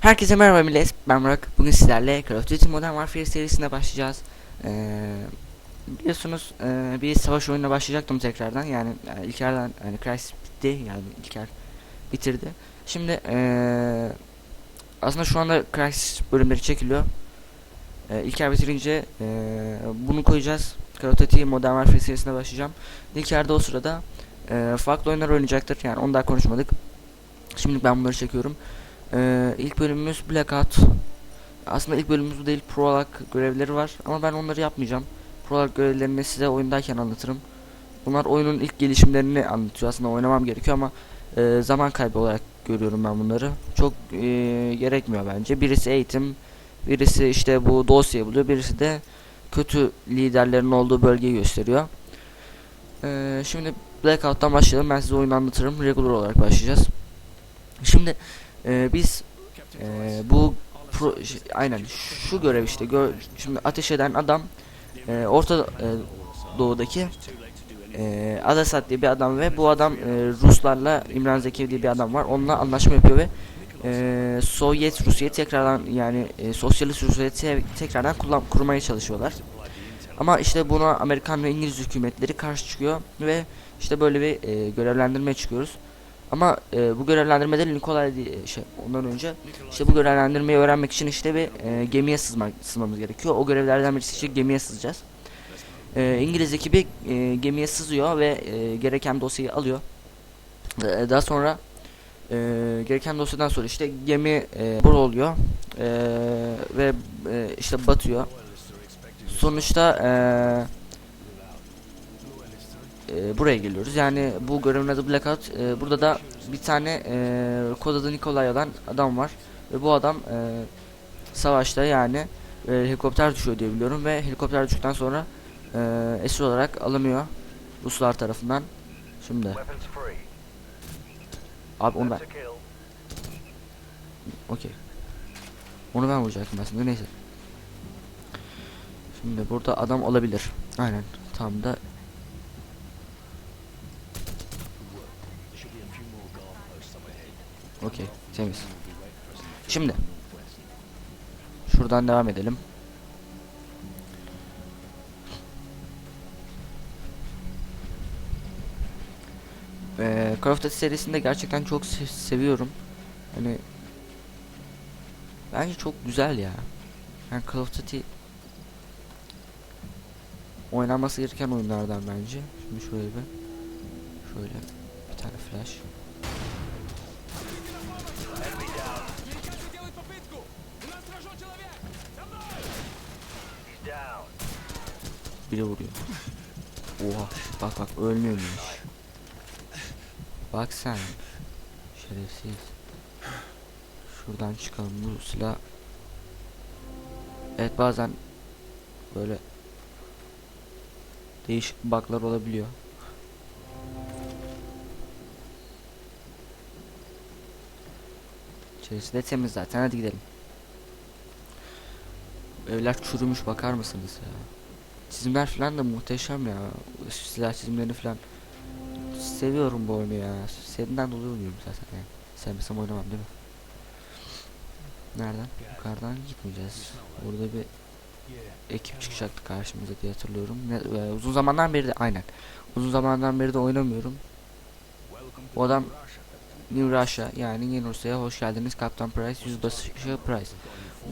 Herkese merhaba millet, ben Burak. Bugün sizlerle Call of Duty Modern Warfare serisine başlayacağız. Ee, biliyorsunuz e, bir savaş oyununa başlayacaktım tekrardan. Yani e, İlker'den yani Crysis bitti yani İlker bitirdi. Şimdi e, aslında şu anda Crysis bölümleri çekiliyor. E, İlker bitirince e, bunu koyacağız. Call of Duty Modern Warfare serisine başlayacağım. İlker de o sırada e, farklı oyunlar oynayacaktır. Yani onu daha konuşmadık. Şimdi ben bunları çekiyorum. Ee, ilk bölümümüz Blackout. Aslında ilk bölümümüz bu değil. Prolog görevleri var ama ben onları yapmayacağım. Prolog görevlerini size oyundayken anlatırım. Bunlar oyunun ilk gelişimlerini anlatıyor. Aslında oynamam gerekiyor ama e, zaman kaybı olarak görüyorum ben bunları. Çok e, gerekmiyor bence. Birisi eğitim, birisi işte bu dosyayı buluyor, birisi de kötü liderlerin olduğu bölgeyi gösteriyor. Ee, şimdi Blackout'tan başlayalım. Ben size oyunu anlatırım. Regular olarak başlayacağız. Şimdi ee, biz e, bu pro, aynen şu görev işte gö şimdi ateş eden adam e, Orta e, Doğu'daki e, Adasat diye bir adam ve bu adam e, Ruslarla İmran Zekiyev diye bir adam var. Onunla anlaşma yapıyor ve e, Sovyet Rusya'yı tekrardan yani e, Sosyalist Rusya'yı te- tekrardan kullan kurmaya çalışıyorlar. Ama işte buna Amerikan ve İngiliz hükümetleri karşı çıkıyor ve işte böyle bir e, görevlendirmeye çıkıyoruz. Ama e, bu görevlendirmede Nikolay diye şey ondan önce işte bu görevlendirmeyi öğrenmek için işte bir e, gemiye sızmak sızmamız gerekiyor. O görevlerden birisi işte gemiye sızacağız. E, İngiliz ekibi e, gemiye sızıyor ve e, gereken dosyayı alıyor. E, daha sonra e, gereken dosyadan sonra işte gemi e, bur oluyor e, ve e, işte batıyor. Sonuçta eee e, buraya geliyoruz. Yani bu görevin adı Blackout. E, burada da bir tane e, kod adı Nikolay olan adam var. Ve bu adam e, savaşta yani e, helikopter düşüyor diye biliyorum ve helikopter düştükten sonra e, esir olarak alınıyor Ruslar tarafından. Şimdi abi onu ben okey. Onu ben vuracaktım aslında neyse. Şimdi burada adam olabilir. Aynen. Tam da Okey, temiz. Şimdi şuradan devam edelim. Ee, Call of Duty serisinde gerçekten çok se- seviyorum. Hani bence çok güzel ya. Yani Call of Duty oynanması gereken oyunlardan bence. Şimdi şöyle bir şöyle bir tane flash. Enemy down. He's down. Biri vuruyor. Oha bak bak ölmüyormuş. Bak sen. Şerefsiz. Şuradan çıkalım bu silah. Evet bazen böyle değişik bug'lar olabiliyor. İçerisi de temiz zaten hadi gidelim. Evler çürümüş bakar mısınız ya? Çizimler falan da muhteşem ya. Silah çizimlerini falan. Seviyorum bu oyunu ya. Senden dolayı oynuyorum zaten yani. Sevmesem oynamam değil mi? Nereden? Yukarıdan gitmeyeceğiz. Burada bir ekip çıkacaktı karşımıza diye hatırlıyorum. Ne, e, uzun zamandan beri de aynen. Uzun zamandan beri de oynamıyorum. Bu adam New Russia yani Yeni Rusya'ya hoş geldiniz Kaptan Price Yüzbaşı Price.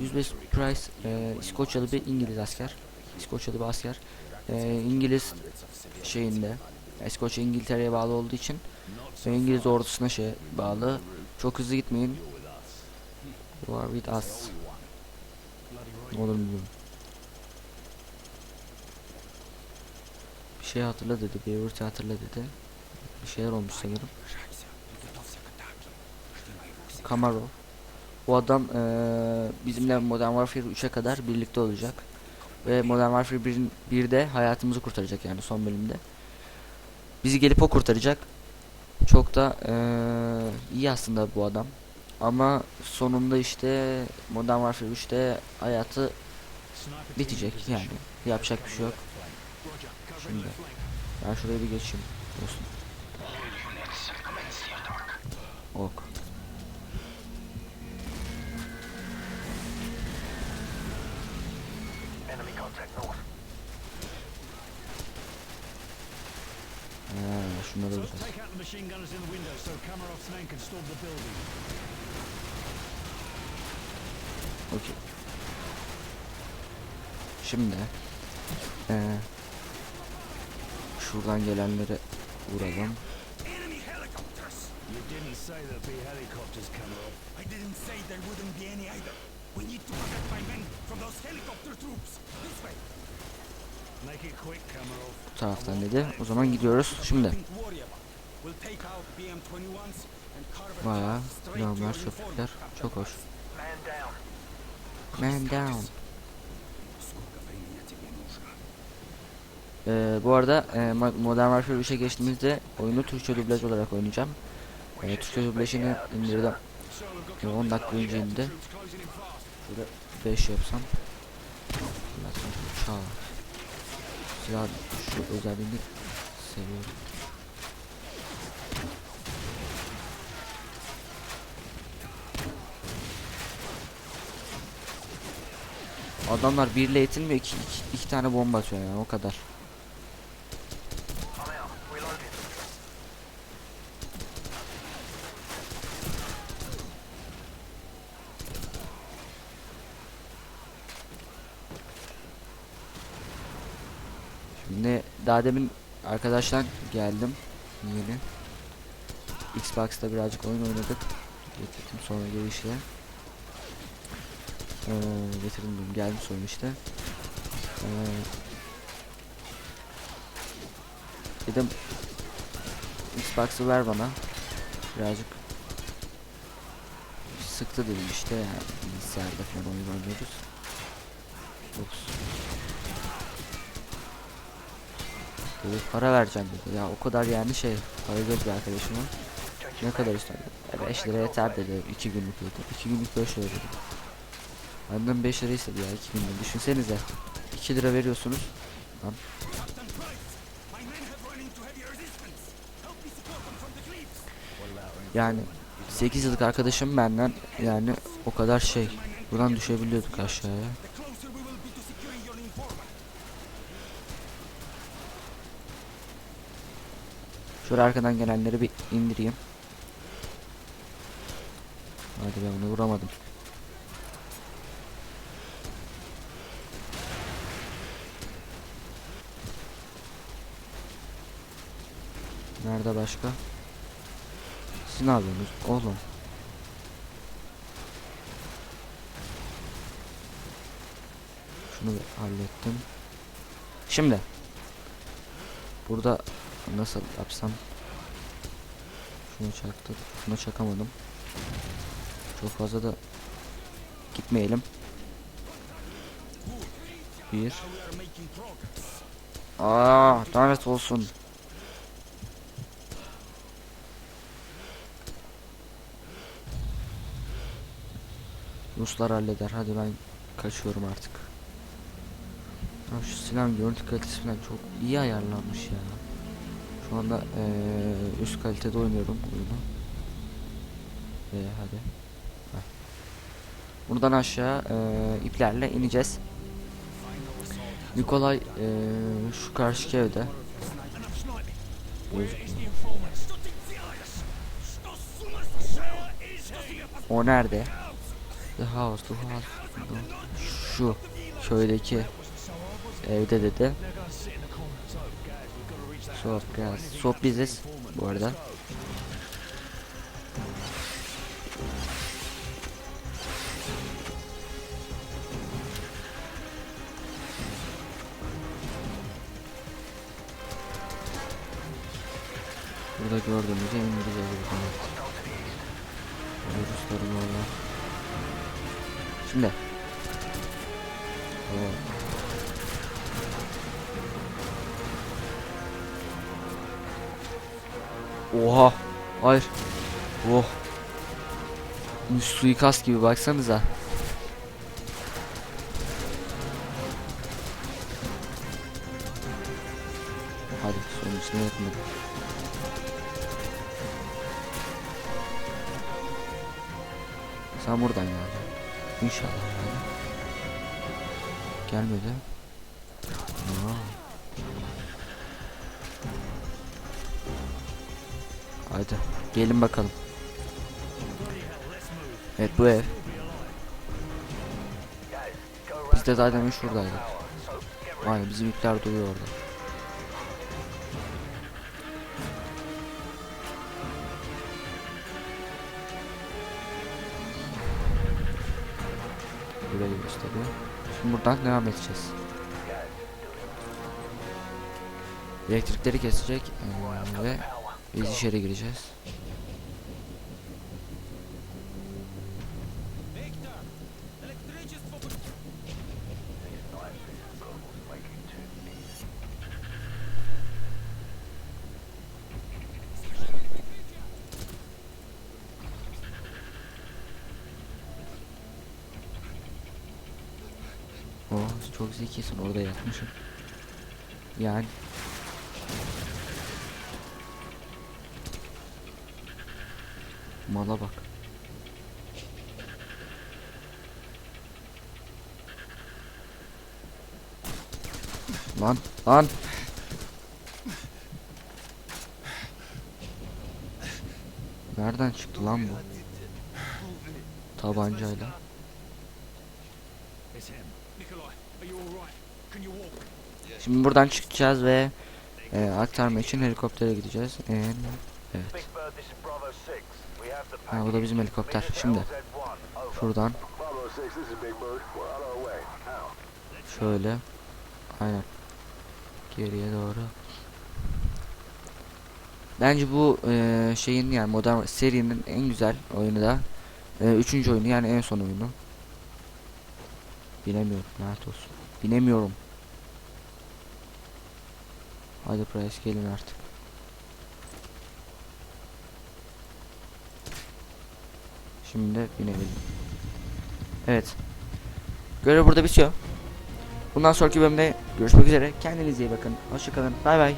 Yüzbaşı Price e, İskoçyalı bir İngiliz asker. İskoçyalı bir asker. E, İngiliz şeyinde İskoçya İngiltere'ye bağlı olduğu için ve İngiliz ordusuna şey bağlı. Çok hızlı gitmeyin. You are with us. Olur bilmiyorum. Bir şey hatırla dedi. Bir Beavert'i hatırla dedi. Bir şeyler olmuş sanırım. Kamarov. Bu adam eee, bizimle Modern Warfare 3'e kadar birlikte olacak. Ve Modern Warfare 1'in 1'de hayatımızı kurtaracak yani son bölümde. Bizi gelip o kurtaracak. Çok da eee, iyi aslında bu adam. Ama sonunda işte Modern Warfare 3'te hayatı bitecek yani. Yapacak bir şey yok. Şimdi ben şuraya bir geçeyim. Olsun. Ok. Storm the building. Okey. Şimdi eee şuradan gelenleri vuralım. You didn't say there'd be helicopters, Kamarov. I didn't say there wouldn't be any either. We need to protect my men from those helicopter troops. This way. Bu taraftan dedi. O zaman gidiyoruz. Şimdi. Baya normal şoförler. Çok hoş. Man down. Ee, bu arada e, Modern Warfare 3'e geçtiğimizde oyunu Türkçe dublaj olarak oynayacağım. E, Türkçe dublajını indirdim. Ee, 10 dakika önce indi. Şöyle 5 yapsam. Çağ. Silah şu özelliğini seviyorum. Adamlar birle yetinmiyor iki, iki, iki tane bomba atıyor yani o kadar. Şimdi daha demin arkadaşlar geldim yeni. Xbox'ta birazcık oyun oynadık. Getirdim sonra gelişle. Ee, getirdim diyorum geldim sonra işte. Ee, dedim Xbox'ı ver bana. Birazcık sıktı dedim işte yani bilgisayarda falan oyun oynuyoruz. Ops. Dedi para vereceğim dedi. Ya o kadar yani şey para göz bir arkadaşıma. Ne kadar ister? 5 lira yeter dedi 2 günlük dedi. 2 günlük 5 lira dedi. Benden 5 lira istedi ya 2 günlük. Düşünsenize. 2 lira veriyorsunuz. Cliffs. Yani 8 yıllık arkadaşım benden yani o kadar şey. Buradan düşebiliyorduk aşağıya. The closer we will be to securing your informant. Şöyle arkadan gelenleri bir indireyim. Hadi ben bunu vuramadım. Nerede başka? Siz ne yapıyorsunuz oğlum? Şunu hallettim. Şimdi burada nasıl yapsam şunu çaktık. Şunu çakamadım. Çok fazla da gitmeyelim. Bir. Aa, lanet olsun. Ruslar halleder. Hadi ben kaçıyorum artık. Ya şu silahın görüntü kalitesi falan çok iyi ayarlanmış ya. Şu anda eee, üst kalitede oynuyorum oyunu. Ve hadi. Buradan aşağı eee, iplerle ineceğiz. Nikolay eee, şu karşıki evde. O nerede? The house, the house. Şu köydeki evde dedi. Soğuk biziz bu arada. Burada gördüğünüzü indireceğiz buradan. Rusların orada. Şimdi. Oo. Oha. Hayır. Oh. Suikast gibi baksanıza. Hadi sonun içine yatmadım. Sen buradan yani. İnşallah. Gelmedi. Haydi gelin bakalım. Evet bu ev. Biz de zaten şuradaydık. Aynen bizim yükler duruyor orada. Burayı gösteriyor. Şimdi buradan devam edeceğiz. Elektrikleri kesecek eee, ve biz içeri gireceğiz. Oo çok zekisin orada yatmışım. Yani Mala bak. Lan lan. Nereden çıktı lan bu? Tabancayla. Şimdi buradan çıkacağız ve e, aktarma için helikoptere gideceğiz. En- evet. Big Bird, this is Bravo 6. We have the Ha bu da bizim helikopter. Şimdi LZ1. Over. şuradan Bravo 6, this is Big Bird. We're on our way. Now. şöyle aynen geriye doğru. Bence bu e, şeyin yani modern serinin en güzel oyunu da e, üçüncü oyunu yani en son oyunu. Bilemiyorum lanet olsun. Bilemiyorum. Hadi Price gelin artık. Şimdi binelim. Evet. Görev burada bitiyor. Bundan sonraki bölümde görüşmek üzere. Kendinize iyi bakın. Hoşçakalın. Bay bay.